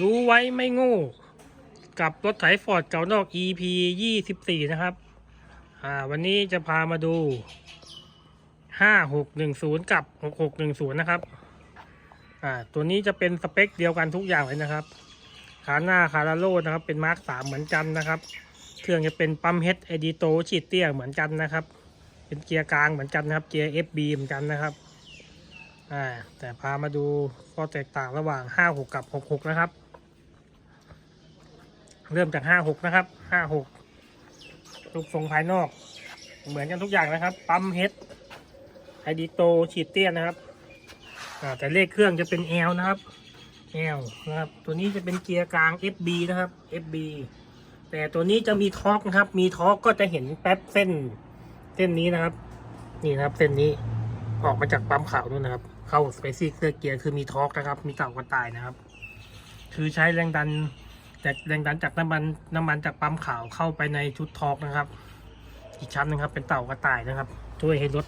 รู้ไว้ไม่ง่กับรถไถฟอร์ดเก่านอก EP 24 นะครับ อ่า วันนี้จะพามาดู 5610 กับ 6610 นะครับ อ่า ตัวนี้จะเป็นสเปคเดียวกันทุกอย่างเลยนะครับ ขาหน้าคาราโลนะครับ เป็นมาร์ค3เหมือนกันนะครับ เครื่องจะเป็นปั๊มเฮดเอดิโตฉีดเตี้ยเหมือนกันนะครับ เป็นเกียร์กลางเหมือนกันนะครับ เกียร์ FB เหมือนกันนะครับ อ่าแต่พามาดูข้อแตกต่างระหว่าง 56 กับ 66 นะครับ เริ่มจาก 56 นะครับ 56รูปทรงภายนอก เหมือนกันทุกอย่างนะครับ ปั๊มเฮดไอดิโตฉีดเตี้ยนะครับแต่เลขเครื่องจะเป็น L นะครับ L นะครับ ตัวนี้จะเป็นเกียร์กลาง FB นะครับ FB แต่ตัวนี้จะมีทอร์กนะครับ มีทอร์กก็จะเห็นแป๊บเส้น เส้นนี้นะครับ นี่นะครับเส้นนี้ ออกมาจากปั๊มขาวนู่นนะครับ เข้าสเปซี่เครื่องเกียร์คือมีทอร์กนะครับ มีเต่ากระต่ายนะครับ คือใช้แรงดันจากแรงดันจากน้ำมันน้ำมันจากปั๊มขาวเข้าไปในชุดทอร์กนะครับ อีกชั้นนึงครับเป็นเต่ากระต่ายนะครับ ช่วยให้รถ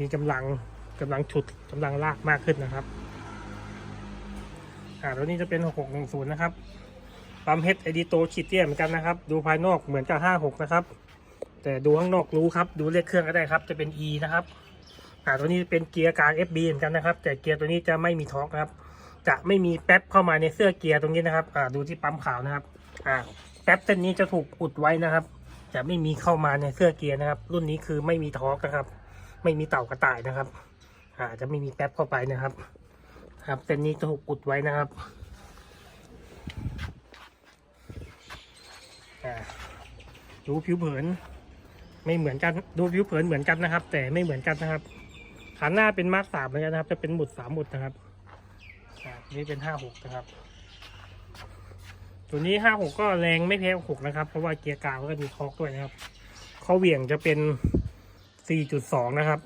มีกำลังกำลังฉุดกำลังลากมากขึ้นนะครับอ่าตัวนี้จะเป็น 6610 นะครับ ปั๊มเฮดไอดีโตฉีดเตี้ยเหมือนกันนะครับ ดูภายนอกเหมือนกับ 56 นะครับ แต่ดูข้างนอกรู้ครับ ดูเลขเครื่องก็ได้ครับ จะเป็น E นะครับ อ่าตัวนี้เป็นเกียร์กลาง FB เหมือนกันนะครับ แต่เกียร์ตัวนี้จะไม่มีทอร์กนะครับ จะไม่มีแป๊บเข้ามาในเสื้อเกียร์ตรงนี้นะครับอ่าดูที่ปั๊มขาวนะครับอ่าแป๊บเส้นนี้จะถูกอุดไว้นะครับ จะไม่มีเข้ามาในเสื้อเกียร์นะครับ รุ่นนี้คือไม่มีทอร์กนะครับ ไม่มีเต่ากระต่ายนะครับอ่าจะไม่มีแป๊บเข้าไปนะครับ ครับเส้นนี้จะถูกอุดไว้นะครับอ่าดูผิวเผินไม่เหมือนกันดูผิวเผินเหมือนกันนะครับ แต่ไม่เหมือนกันนะครับ ขาหน้าเป็นมาร์คสามเหมือนกันนะครับ จะเป็นหมุดสามหมุดนะครับนี่เป็นห้าหกนะครับ ตัวนี้ห้าหกก็แรงไม่แพ้หกนะครับ เพราะว่าเกียร์กลางก็มีทอกด้วยนะครับเขาเหวี่ยงจะเป็นสี่จุดสองนะครับ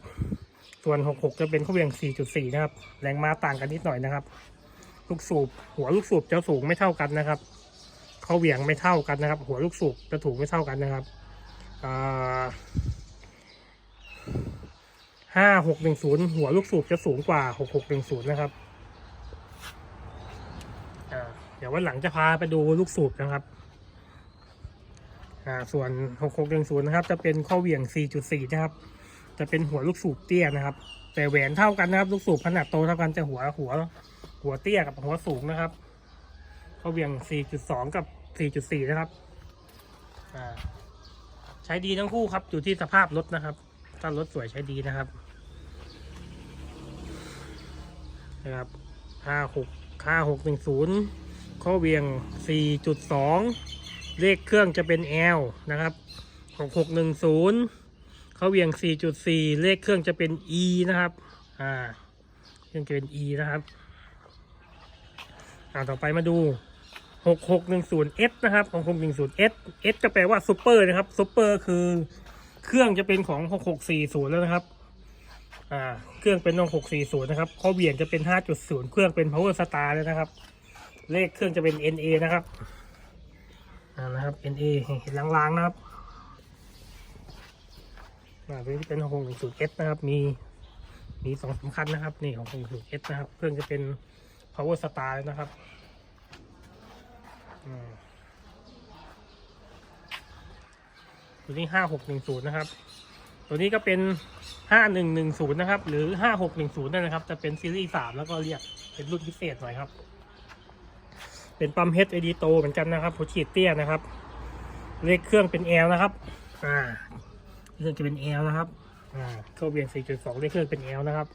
ส่วนหกหกจะเป็นเขาเหวี่ยงสี่จุดสี่นะครับ แรงม้าต่างกันนิดหน่อยนะครับ ลูกสูบหัวลูกสูบจะสูงไม่เท่ากันนะครับเขาเหวี่ยงไม่เท่ากันนะครับ หัวลูกสูบจะถูกไม่เท่ากันนะครับ ห้าหกหนึ่งศูนย์หัวลูกสูบจะสูงกว่าหกหกหนึ่งศูนย์นะครับเดี๋ยววันหลังจะพาไปดูลูกสูบนะครับส่วนหกหกหนึ่งศูนย์นะครับ จะเป็นข้อเหวี่ยงสี่จุดสี่นะครับ จะเป็นหัวลูกสูบเตี้ยนะครับ แต่แหวนเท่ากันนะครับ ลูกสูบขนาดโตเท่ากันแต่หัวหัว หัวเตี้ยกับหัวสูงนะครับเขาเบี่ยง4.2กับ4.4นะครับใช้ดีทั้งคู่ครับอยู่ที่สภาพรถนะครับ ถ้ารถสวยใช้ดีนะครับ นะครับ56 5610ข้อเบี่ยง4.2เลขเครื่องจะเป็น L นะครับ6610เขาเบี่ยง4.4เลขเครื่องจะเป็น E นะครับ อ่าเครื่องจะเป็น E นะครับ อ่าต่อไปมาดู 6610S นะครับ 6610S S ก็แปลว่าซูเปอร์นะครับซูเปอร์คือ เครื่องจะเป็นของ 6640 แล้วนะครับ อ่า เครื่องเป็น6640 นะครับข้อเบี่ยงจะเป็น 5.0 เครื่องเป็น power star แล้วนะครับ เลขเครื่องจะเป็น NA นะครับ อ่า นะครับ NA เห็นลางๆนะครับอ่าตัวนี้เป็น 6610S นะครับ มี มีสองสำคัญนะครับ นี่ของ 6610S นะครับ เครื่องจะเป็น power star แล้วนะครับ อืม ตัวนี้ห้าหกหนึ่งศูนย์นะครับ ตัวนี้ก็เป็นห้าหนึ่งหนึ่งศูนย์นะครับ หรือห้าหกหนึ่งศูนย์นั่นนะครับ จะเป็นซีรีส์สามแล้วก็เรียกเป็นรุ่นพิเศษหน่อยครับ เป็นปั๊มเฮดไอดีโตเหมือนกันนะครับหัวฉีดเตี้ยนะครับ เลขเครื่องเป็น L นะครับ อ่าเครื่องจะเป็น L นะครับ อ่าเข้าเบียง4.2เลขเครื่องเป็น L นะครับ